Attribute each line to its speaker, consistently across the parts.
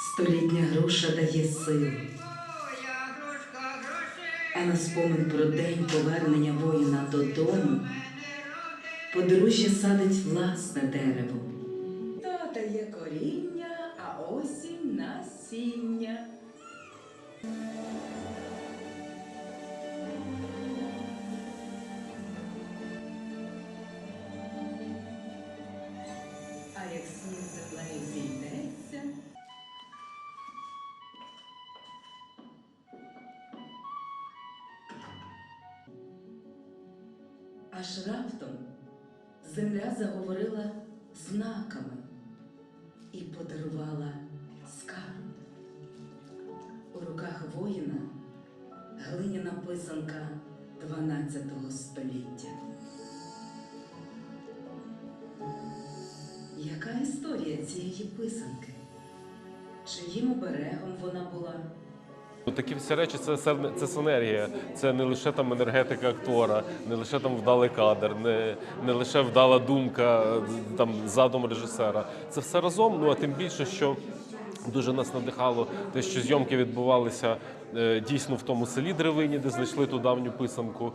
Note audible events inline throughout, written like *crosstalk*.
Speaker 1: Столітня груша дає силу, а на спомин про день повернення воїна додому подружжя садить власне дерево. То дає коріння, а осінь насіння. Аж раптом земля заговорила знаками і подарувала скарб. У руках воїна глиняна писанка 12 століття. Яка історія цієї писанки? Чиїм оберегом вона була?
Speaker 2: Ну, Такі всі речі це, це синергія. Це не лише там енергетика актора, не лише там вдалий кадр, не, не лише вдала думка, е, там задум режисера. Це все разом. Ну а тим більше, що дуже нас надихало те, що зйомки відбувалися е, дійсно в тому селі Древині, де знайшли ту давню писанку.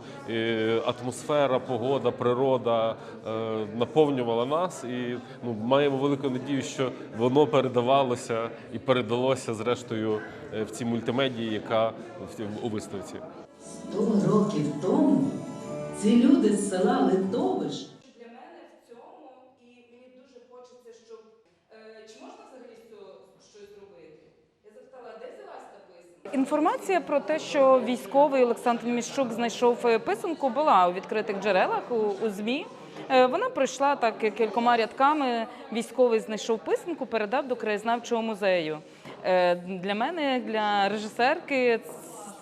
Speaker 2: Атмосфера, погода, природа е, наповнювала нас, і ну, маємо велику надію, що воно передавалося і передалося зрештою е, в цій мультимедії, яка у виставці.
Speaker 1: Сто років тому ці люди з села Литовиш
Speaker 3: для мене в цьому, і мені дуже хочеться, щоб е, чи можна взагалі з цього щось зробити? Я запитала, де взялась та писанка?
Speaker 4: Інформація про те, що військовий Олександр Міщук знайшов е, писанку, була у відкритих джерелах у, ЗМІ. Е, Вона пройшла так кількома рядками. Військовий знайшов писанку, передав до краєзнавчого музею. Е, Для мене, для режисерки,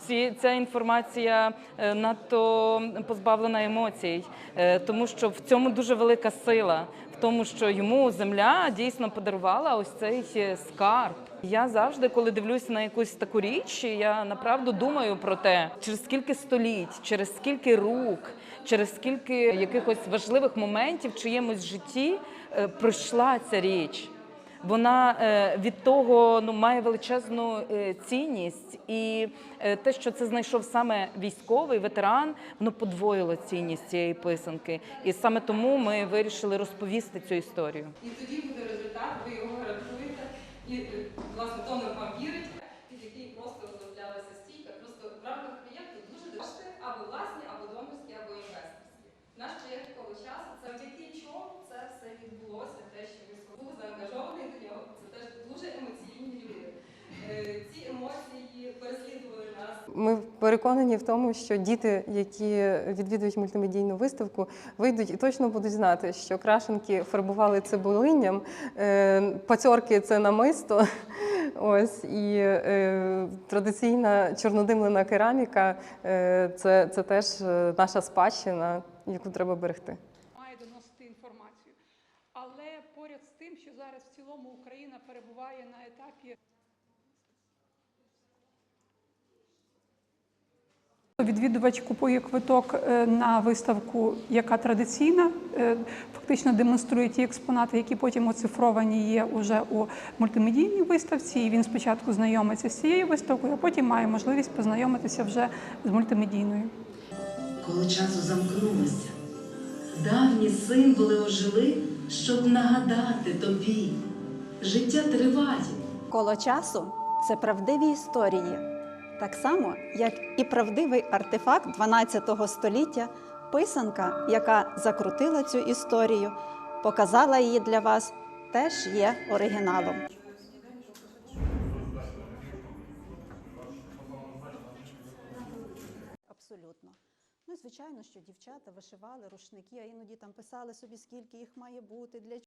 Speaker 4: ці, ця інформація е, надто позбавлена емоцій, е, тому що в цьому дуже велика сила, тому, що йому земля дійсно подарувала ось цей е, скарб. Я завжди, коли дивлюся на якусь таку річ, я направду думаю про те, через скільки століть, через скільки рук, через скільки якихось важливих моментів в чиємусь житті е, пройшла ця річ вона е, від того ну має величезну е, цінність, і е, те, що це знайшов саме військовий ветеран, воно подвоїло цінність цієї писанки. І саме тому ми вирішили розповісти цю історію.
Speaker 3: І тоді буде результат, ви його гарантуєте, і власне донор вам вірить, під який просто розроблялася стійка. Просто в рамках проєкту дуже кошти або власні, або донорські, або інвесторські. Наш проєкт коло часу, це завдяки чому це все відбулося, те, що ви був заангажований до нього. Це теж дуже емоційні люди. Е, Ці емоції переслідували нас.
Speaker 5: Ми переконані в тому, що діти, які відвідують мультимедійну виставку, вийдуть і точно будуть знати, що крашенки фарбували цибулинням, е, пацьорки це намисто. *laughs* Ось і е, традиційна чорнодимлена кераміка е, це, це теж наша спадщина, яку треба берегти.
Speaker 6: має доносити інформацію. Але поряд з тим, що зараз в цілому Україна перебуває на етапі Відвідувач купує квиток е, на виставку, яка традиційна, е, фактично демонструє ті експонати, які потім оцифровані є уже у мультимедійній виставці. І він спочатку знайомиться з цією виставкою, а потім має можливість познайомитися вже з мультимедійною.
Speaker 1: коло часу замкнулося. Давні символи ожили, щоб нагадати тобі. Життя триває.
Speaker 7: Коло часу це правдиві історії, так само, як і правдивий артефакт 12 століття, писанка, яка закрутила цю історію, показала її для вас, теж є оригіналом. Абсолютно. Ну, звичайно, що дівчата вишивали рушники, а іноді там писали собі, скільки їх має бути, для